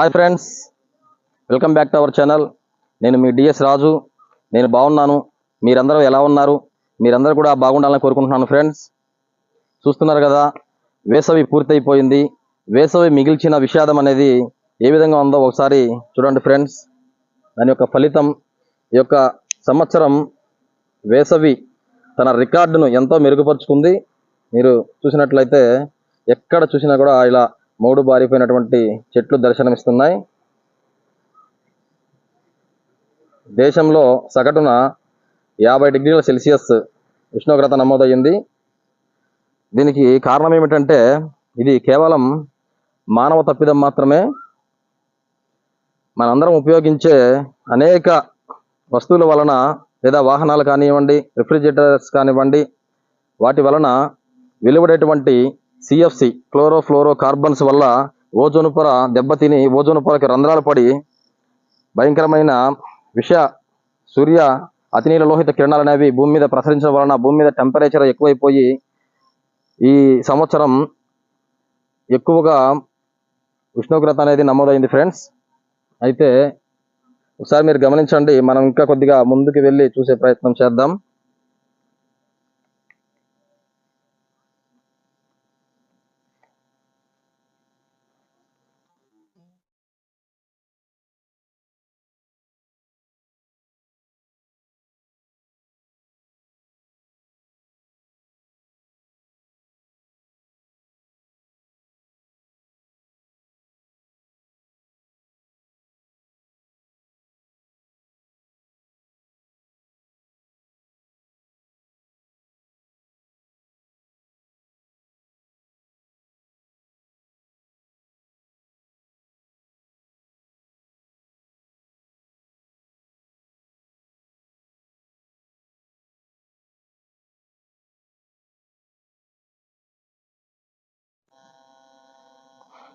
Hi friends welcome back to our channel నేను మీ DS రాజు. నేను బాగున్నాను. మీరందరూ ఎలా ఉన్నారు? మీరందరూ కూడా బాగుండాలని కోరుకుంటున్నాను ఫ్రెండ్స్ చూస్తున్నారు కదా వేసవి పూర్తయిపోయింది. వేసవి మిగిల్చిన విషాదం అనేది ఏ విధంగా ఉందో ఒకసారి చూడండి ఫ్రెండ్స్ దాని యొక్క ఫలితం ఈ యొక్క సంవత్సరం వేసవి తన రికార్డును ఎంతో మెరుగుపరుచుకుంది. మీరు చూసినట్లయితే ఎక్కడ చూసినా కూడా ఇలా మూడు బారిపోయినటువంటి చెట్లు దర్శనమిస్తున్నాయి. దేశంలో సగటున యాభై డిగ్రీల సెల్సియస్ ఉష్ణోగ్రత నమోదయ్యింది. దీనికి కారణం ఏమిటంటే ఇది కేవలం మానవ తప్పిదం మాత్రమే. మనందరం ఉపయోగించే అనేక వస్తువుల వలన లేదా వాహనాలు కానివ్వండి రిఫ్రిజిరేటర్స్ కానివ్వండి వాటి వలన వెలువడేటువంటి సిఎఫ్సి క్లోరోఫ్లోరో కార్బన్స్ వల్ల ఓజోను పొర దెబ్బతిని ఓజోను పొరకి రంధ్రాలు పడి భయంకరమైన విష సూర్య అతినీల లోహిత కిరణాలు అనేవి భూమి మీద ప్రసరించడం వలన భూమి మీద టెంపరేచర్ ఎక్కువైపోయి ఈ సంవత్సరం ఎక్కువగా ఉష్ణోగ్రత అనేది నమోదైంది ఫ్రెండ్స్ అయితే ఒకసారి మీరు గమనించండి మనం ఇంకా కొద్దిగా ముందుకు వెళ్ళి చూసే ప్రయత్నం చేద్దాం.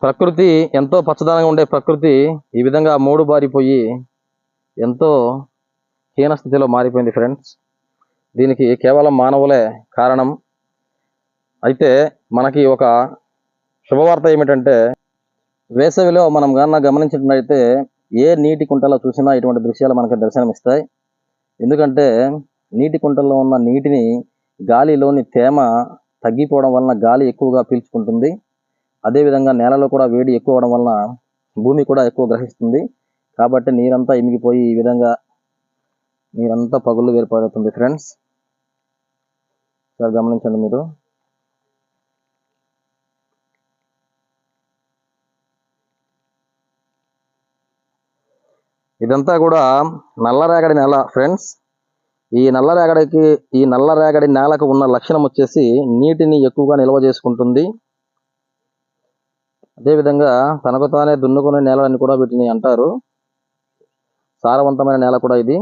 ప్రకృతి ఎంతో పచ్చదనంగా ఉండే ప్రకృతి ఈ విధంగా మూడు బారిపోయి ఎంతో హీన స్థితిలో మారిపోయింది ఫ్రెండ్స్. దీనికి కేవలం మానవులే కారణం. అయితే మనకి ఒక శుభవార్త ఏమిటంటే వేసవిలో మనం కన్నా గమనించినట్లయితే ఏ నీటి కుంటలో చూసినా ఇటువంటి దృశ్యాలు మనకు దర్శనమిస్తాయి. ఎందుకంటే నీటి కుంటల్లో ఉన్న నీటిని గాలిలోని తేమ తగ్గిపోవడం వలన గాలి ఎక్కువగా పీల్చుకుంటుంది. అదేవిధంగా నేలలో కూడా వేడి ఎక్కువ అవడం వలన భూమి కూడా ఎక్కువ గ్రహిస్తుంది. కాబట్టి నీరంతా ఇమిగిపోయి ఈ విధంగా నీరంతా పగుళ్ళు ఏర్పడుతుంది ఫ్రెండ్స్. సార్ గమనించండి మీరు. ఇదంతా కూడా నల్లరేగడి నేల ఫ్రెండ్స్. ఈ నల్లరేగడికి ఈ నల్లరేగడి నేలకు ఉన్న లక్షణం వచ్చేసి నీటిని ఎక్కువగా నిల్వ చేసుకుంటుంది. అదేవిధంగా తనకు తానే దున్నుకునే నేల అని కూడా వీటిని అంటారు. సారవంతమైన నేల కూడా ఇది.